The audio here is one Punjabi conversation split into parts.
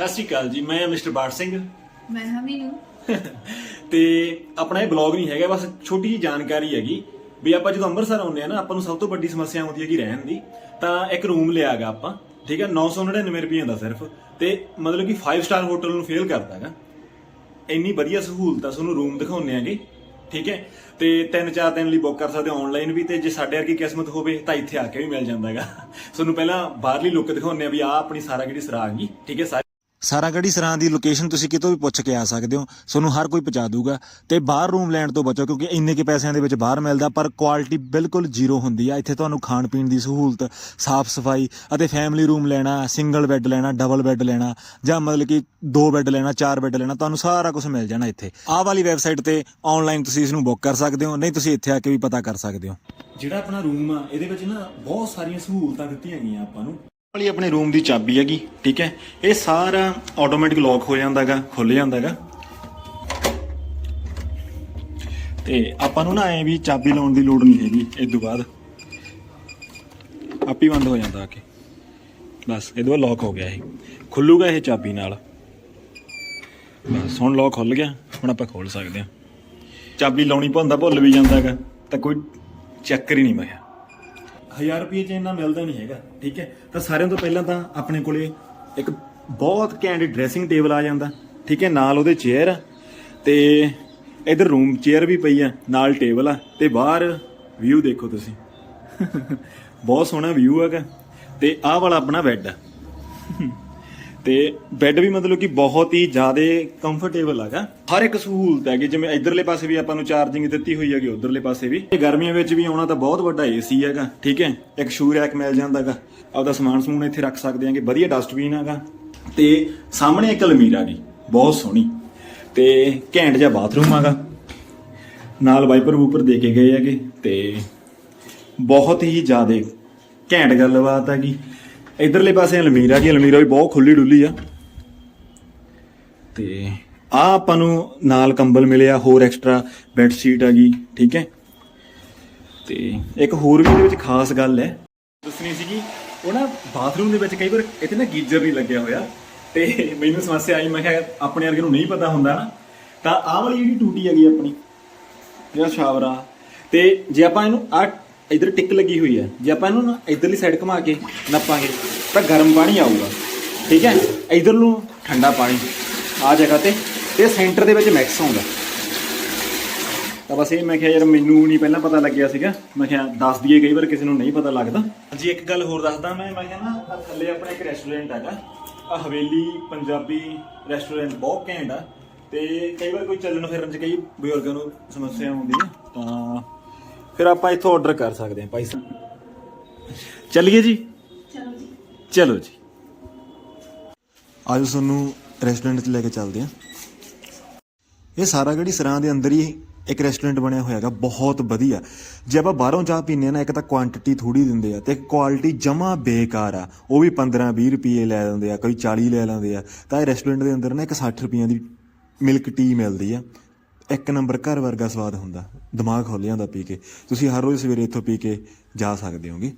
ਸਤਿ ਸ਼੍ਰੀ ਅਕਾਲ ਜੀ ਮੈਂ ਮਿਸਟਰ ਬਾਟ ਸਿੰਘ। ਮੈਂ ਹਮੀ ਨੂੰ ਤੇ ਆਪਣਾ ਇਹ ਬਲੌਗ ਨਹੀਂ ਹੈਗਾ ਬਸ ਛੋਟੀ ਜੀ ਜਾਣਕਾਰੀ ਹੈਗੀ ਵੀ ਆਪਾਂ ਜਦੋਂ ਅੰਮ੍ਰਿਤਸਰ ਆਉਂਦੇ ਆ ਨਾ ਆਪਾਂ ਨੂੰ ਸਭ ਤੋਂ ਵੱਡੀ ਸਮੱਸਿਆ ਆਉਂਦੀ ਹੈਗੀ ਰਹਿਣ ਦੀ। ਤਾਂ ਇੱਕ ਰੂਮ ਲਿਆਗਾ ਆਪਾਂ ਠੀਕ ਹੈ 999 ਰੁਪਏ ਦਾ ਸਿਰਫ। ਤੇ ਮਤਲਬ ਕਿ 5 ਸਟਾਰ ਹੋਟਲ ਨੂੰ ਫੇਲ ਕਰਦਾ ਹੈਗਾ। ਇੰਨੀ ਵਧੀਆ ਸਹੂਲਤ ਆ ਤੁਹਾਨੂੰ ਰੂਮ ਦਿਖਾਉਂਦੇ ਆਗੇ ਠੀਕ ਹੈ? ਤੇ 3-4 ਦਿਨ ਲਈ ਬੁੱਕ ਕਰ ਸਕਦੇ ਹੋ ਆਨਲਾਈਨ ਵੀ ਤੇ ਜੇ ਸਾਡੇ ਵਰਗੀ ਕਿਸਮਤ ਹੋਵੇ ਤਾਂ ਇੱਥੇ ਆ ਕੇ ਵੀ ਮਿਲ ਜਾਂਦਾ ਹੈਗਾ। ਤੁਹਾਨੂੰ ਪਹਿਲਾਂ ਬਾਹਰਲੀ ਲੁੱਕ ਦਿਖਾਉਂਦੇ ਆ ਵੀ ਆ ਆਪਣੀ ਸਾਰਾ ਜਿਹੜੀ ਸਰਾਂਗੀ ਠੀਕ ਹੈ? ਸਾਰੀ ਸਾਰਾਗੜੀ ਸਰਾਂ ਦੀ ਲੋਕੇਸ਼ਨ ਤੁਸੀਂ ਕਿਤੋਂ ਵੀ ਪੁੱਛ ਕੇ ਆ ਸਕਦੇ ਹੋ, ਤੁਹਾਨੂੰ ਹਰ ਕੋਈ ਪਹੁੰਚਾ ਦੂਗਾ। ਤੇ ਬਾਹਰ ਰੂਮ ਲੈਣ ਤੋਂ ਬਚੋ, ਕਿਉਂਕਿ ਇੰਨੇ ਕੇ ਪੈਸਿਆਂ ਦੇ ਵਿੱਚ ਬਾਹਰ ਮਿਲਦਾ, ਪਰ ਕੁਆਲਿਟੀ ਬਿਲਕੁਲ ਜ਼ੀਰੋ ਹੁੰਦੀ ਆ। ਇੱਥੇ ਤੁਹਾਨੂੰ ਖਾਣ ਪੀਣ ਦੀ ਸਹੂਲਤ, ਸਾਫ਼ ਸਫ਼ਾਈ ਅਤੇ ਫੈਮਿਲੀ ਰੂਮ ਲੈਣਾ ਸਿੰਗਲ ਬੈੱਡ ਲੈਣਾ ਡਬਲ ਬੈੱਡ ਲੈਣਾ, ਜਾਂ ਮਤਲਬ ਕਿ ਦੋ ਬੈੱਡ ਲੈਣਾ, ਚਾਰ ਬੈੱਡ ਲੈਣਾ, ਤੁਹਾਨੂੰ ਸਾਰਾ ਕੁਝ ਮਿਲ ਜਾਣਾ ਇੱਥੇ। ਆਹ ਵਾਲੀ ਵੈਬਸਾਈਟ ਤੇ ਆਨਲਾਈਨ ਤੁਸੀਂ ਇਸ ਨੂੰ ਬੁੱਕ ਕਰ ਸਕਦੇ ਹੋ, ਨਹੀਂ ਤੁਸੀਂ ਇੱਥੇ ਆ ਕੇ ਵੀ ਪਤਾ ਕਰ ਸਕਦੇ ਹੋ। ਜਿਹੜਾ ਆਪਣਾ ਰੂਮ ਆ, ਇਹਦੇ ਵਿੱਚ ਨਾ ਬਹੁਤ ਸਾਰੀਆਂ ਸਹੂਲਤਾਂ ਦਿੱਤੀਆਂ ਗਈਆਂ ਆਪਾਂ ਨੂੰ। ਵਾਲੀ ਆਪਣੇ ਰੂਮ ਦੀ ਚਾਬੀ ਹੈਗੀ, ਠੀਕ ਹੈ? ਇਹ ਸਾਰਾ ਆਟੋਮੈਟਿਕ ਲੌਕ ਹੋ ਜਾਂਦਾਗਾ ਖੁੱਲ ਜਾਂਦਾਗਾ। ਤੇ ਆਪਾਂ ਨੂੰ ਨਾ ਐ ਵੀ ਚਾਬੀ ਲਾਉਣ ਦੀ ਲੋੜ ਨਹੀਂ ਹੈਗੀ ਇਸ ਤੋਂ ਬਾਅਦ। ਆਪੀ ਬੰਦ ਹੋ ਜਾਂਦਾ ਆ ਕੇ। ਬਸ ਇਹਦੇ ਬਾਅਦ ਲੌਕ ਹੋ ਗਿਆ ਇਹ। ਖੁੱਲੂਗਾ ਇਹ ਚਾਬੀ ਨਾਲ। ਬਸ, ਹੁਣ ਲੌਕ ਖੁੱਲ ਗਿਆ, ਹੁਣ ਆਪਾਂ ਖੋਲ ਸਕਦੇ ਹਾਂ। ਚਾਬੀ ਲਾਉਣੀ ਭੁੰਦਾ ਭੁੱਲ ਵੀ ਜਾਂਦਾ ਹੈਗਾ ਤਾਂ ਕੋਈ ਚੱਕਰ ਹੀ ਨਹੀਂ ਮੈਂ 1000 ਰੁਪਏ ਚ ਇੰਨਾ ਮਿਲਦਾ ਨਹੀਂ ਹੈਗਾ, ਠੀਕ ਹੈ? ਤਾਂ ਸਾਰਿਆਂ ਤੋਂ ਪਹਿਲਾਂ ਤਾਂ ਆਪਣੇ ਕੋਲੇ ਇੱਕ ਬਹੁਤ ਘੈਂਟ ਡਰੈਸਿੰਗ ਟੇਬਲ ਆ ਜਾਂਦਾ, ਠੀਕ ਹੈ? ਨਾਲ ਉਹਦੇ ਚੇਅਰ ਆ, ਤੇ ਇਧਰ ਰੂਮ ਚੇਅਰ ਵੀ ਪਈ ਆ, ਨਾਲ ਟੇਬਲ ਆ, ਤੇ ਬਾਹਰ ਵਿਊ ਦੇਖੋ ਤੁਸੀਂ। ਬਹੁਤ ਸੋਹਣਾ ਵਿਊ ਹੈਗਾ, ਤੇ ਆਹ ਵਾਲਾ ਆਪਣਾ ਬੈੱਡ ਆ। ਤੇ ਬੈੱਡ ਵੀ ਮਤਲਬ ਕਿ ਬਹੁਤ ਹੀ ਜ਼ਿਆਦਾ ਕੰਫਰਟੇਬਲ ਹੈਗਾ। ਹਰ ਇੱਕ ਸਹੂਲਤ ਹੈਗੀ, ਜਿਵੇਂ ਇਧਰਲੇ ਪਾਸੇ ਵੀ ਆਪਾਂ ਨੂੰ ਚਾਰਜਿੰਗ ਦਿੱਤੀ ਹੋਈ ਹੈਗੀ, ਉਧਰਲੇ ਪਾਸੇ ਵੀ। ਤੇ ਗਰਮੀਆਂ ਵਿੱਚ ਵੀ ਆਉਣਾ ਤਾਂ ਬਹੁਤ ਵੱਡਾ ਏਸੀ ਹੈਗਾ, ਠੀਕ ਹੈ? ਇੱਕ ਸ਼ੂ ਰੈਕ ਮਿਲ ਜਾਂਦਾ ਜਾਂਦਾਗਾ ਆਪਦਾ ਸਮਾਨ ਸਮੂਨ ਇੱਥੇ ਰੱਖ ਸਕਦੇ ਆਂਗੇ ਵਧੀਆ ਡਸਟਬਿਨ ਹੈਗਾ। ਤੇ ਸਾਹਮਣੇ ਇੱਕ ਅਲਮੀਰਾ ਗਈ ਬਹੁਤ ਸੋਹਣੀ। ਤੇ ਘੈਂਟ ਜਿਹਾ ਬਾਥਰੂਮ ਹੈਗਾ। ਨਾਲ ਵਾਈਪਰ ਵੂਪਰ ਦੇ ਕੇ ਗਏ ਹੈਗੇ, ਤੇ ਬਹੁਤ ਹੀ ਜ਼ਿਆਦਾ ਘੈਂਟ ਗੱਲਬਾਤ ਹੈਗੀ। ਇਧਰਲੇ ਪਾਸੇ ਅਲਮੀਰਾ ਦੀ ਅਲਮੀਰਾ ਵੀ ਬਹੁਤ ਖੁੱਲੀ ਡੁੱਲੀ ਆ। ਤੇ ਆ ਆਪਾਂ ਨੂੰ ਨਾਲ ਕੰਬਲ ਮਿਲਿਆ ਹੋਰ ਐਕਸਟਰਾ ਬੈੱਡ ਸ਼ੀਟ ਆ ਗਈ ਠੀਕ ਹੈ? ਤੇ ਇੱਕ ਹੋਰ ਵੀ ਇਹਦੇ ਵਿੱਚ ਖਾਸ ਗੱਲ ਹੈ। ਦੱਸਣੀ ਸੀਗੀ ਉਹ ਨਾ ਬਾਥਰੂਮ ਦੇ ਵਿੱਚ ਕਈ ਵਾਰ ਇੱਥੇ ਨਾ ਗੀਜ਼ਰ ਨਹੀਂ ਲੱਗਿਆ ਹੋਇਆ। ਤੇ ਮੈਨੂੰ ਸਮੱਸਿਆ ਆਈ ਮੈਂ ਕਿਹਾ ਆਪਣੇ ਵਰਗੇ ਨੂੰ ਨਹੀਂ ਪਤਾ ਹੁੰਦਾ ਨਾ। ਤਾਂ ਆਹ ਵਾਲੀ ਜਿਹੜੀ ਟੂਟੀ ਹੈਗੀ ਆਪਣੀ ਜਿਹੜਾ ਸ਼ਾਵਰ ਆ ਤੇ ਜੇ ਆਪਾਂ ਇਹਨੂੰ ਆ ਇਧਰ ਟਿਕ ਲੱਗੀ ਹੋਈ ਹੈ। ਜੇ ਆਪਾਂ ਇਹਨੂੰ ਨਾ ਇਧਰਲੀ ਸਾਈਡ ਘੁਮਾ ਕੇ ਨੱਪਾਂਗੇ, ਤਾਂ ਗਰਮ ਪਾਣੀ ਆਊਗਾ। ਠੀਕ ਹੈ? ਇਧਰ ਨੂੰ ਠੰਡਾ ਪਾਣੀ ਆ ਜਗ੍ਹਾ ਤੇ ਤੇ ਸੈਂਟਰ ਦੇ ਵਿੱਚ ਮਿਕਸ ਆਉਂਦਾ ਤਾਂ ਬਸ ਇਹ ਮੈਂ ਕਿਹਾ ਯਾਰ ਮੈਨੂੰ ਨਹੀਂ ਪਹਿਲਾਂ ਪਤਾ ਲੱਗਿਆ ਸੀਗਾ। ਮੈਂ ਕਿਹਾ ਦੱਸ ਦਈਏ ਕਈ ਵਾਰ ਕਿਸੇ ਨੂੰ ਨਹੀਂ ਪਤਾ ਲੱਗਦਾ। ਜੀ ਇੱਕ ਗੱਲ ਹੋਰ ਦੱਸਦਾ ਮੈਂ। ਮੈਂ ਕਿਹਾ ਨਾ ਥੱਲੇ ਆਪਣਾ ਇੱਕ ਰੈਸਟੋਰੈਂਟ ਹੈਗਾ। ਆ ਹਵੇਲੀ ਪੰਜਾਬੀ ਰੈਸਟੋਰੈਂਟ ਬਹੁਤ ਘੈਂਟ ਆ। ਤੇ ਕਈ ਵਾਰ ਕੋਈ ਚੱਲਣ ਫਿਰਨ ਚ ਕਈ ਬਜ਼ੁਰਗਾਂ ਨੂੰ ਸਮੱਸਿਆ ਹੁੰਦੀ ਹੈ ਤਾਂ ਫਿਰ ਆਪਾਂ ਇੱਥੋਂ ਆਰਡਰ ਕਰ ਸਕਦੇ ਹਾਂ ਭਾਈ ਸਾਹਿਬ। ਚੱਲੀਏ ਜੀ? ਚਲੋ ਜੀ। ਚਲੋ ਜੀ ਅੱਜ ਤੁਹਾਨੂੰ ਰੈਸਟੋਰੈਂਟ 'ਚ ਲੈ ਕੇ ਚੱਲਦੇ ਹਾਂ। ਇਹ ਸਾਰਾ ਸਾਰਾਗੜੀ ਸਰਾਂ ਦੇ ਅੰਦਰ ਹੀ ਇੱਕ ਰੈਸਟੋਰੈਂਟ ਬਣਿਆ ਹੋਇਆ ਹੈਗਾ, ਬਹੁਤ ਵਧੀਆ। ਜੇ ਆਪਾਂ ਬਾਹਰੋਂ ਚਾਹ ਪੀਂਦੇ ਆ ਨਾ, ਇੱਕ ਤਾਂ ਕੁਆਂਟੀਟੀ ਥੋੜੀ ਦਿੰਦੇ ਆ ਤੇ ਕੁਆਲਿਟੀ ਜਮਾ ਬੇਕਾਰ ਆ। ਉਹ ਵੀ 15 20 ਰੁਪਏ ਲੈ ਲੈਂਦੇ ਆ, ਕੋਈ 40 ਲੈ ਲੈਂਦੇ ਆ। ਤਾਂ ਇਹ ਰੈਸਟੋਰੈਂਟ ਦੇ ਅੰਦਰ ਨਾ ਇੱਕ 60 ਰੁਪਈਆਂ ਦੀ ਮਿਲਕ ਟੀ ਮਿਲਦੀ ਆ। ਇੱਕ ਨੰਬਰ ਘਰ ਵਰਗਾ ਸਵਾਦ ਹੁੰਦਾ। ਦਿਮਾਗ ਖੁੱਲ ਜਾਂਦਾ ਪੀ ਕੇ। ਤੁਸੀਂ ਹਰ ਰੋਜ਼ ਸਵੇਰੇ ਇੱਥੋਂ ਪੀ ਕੇ ਜਾ ਸਕਦੇ ਹੋਗੇ।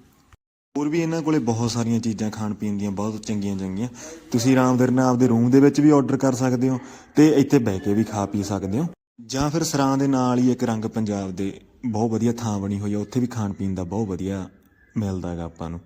ਹੋਰ ਵੀ ਇਹਨਾਂ ਕੋਲੇ ਬਹੁਤ ਸਾਰੀਆਂ ਚੀਜ਼ਾਂ ਖਾਣ ਪੀਣ ਦੀਆਂ, ਬਹੁਤ ਚੰਗੀਆਂ ਚੰਗੀਆਂ। ਤੁਸੀਂ ਆਰਾਮਦਾਰ ਨਾਲ ਆਪਦੇ ਰੂਮ ਦੇ ਵਿੱਚ ਵੀ ਆਰਡਰ ਕਰ ਸਕਦੇ ਹੋ ਤੇ ਇੱਥੇ ਬਹਿ ਕੇ ਵੀ ਖਾ ਪੀ ਸਕਦੇ ਹੋ। ਜਾਂ ਫਿਰ ਸਰਾਂ ਦੇ ਨਾਲ ਹੀ ਇੱਕ ਰੰਗ ਪੰਜਾਬ ਦੇ ਬਹੁਤ ਵਧੀਆ ਥਾਂ ਬਣੀ ਹੋਈ ਆ, ਉੱਥੇ ਵੀ ਖਾਣ ਪੀਣ ਦਾ ਬਹੁਤ ਵਧੀਆ ਮਿਲਦਾ ਹੈਗਾ ਆਪਾਂ ਨੂੰ।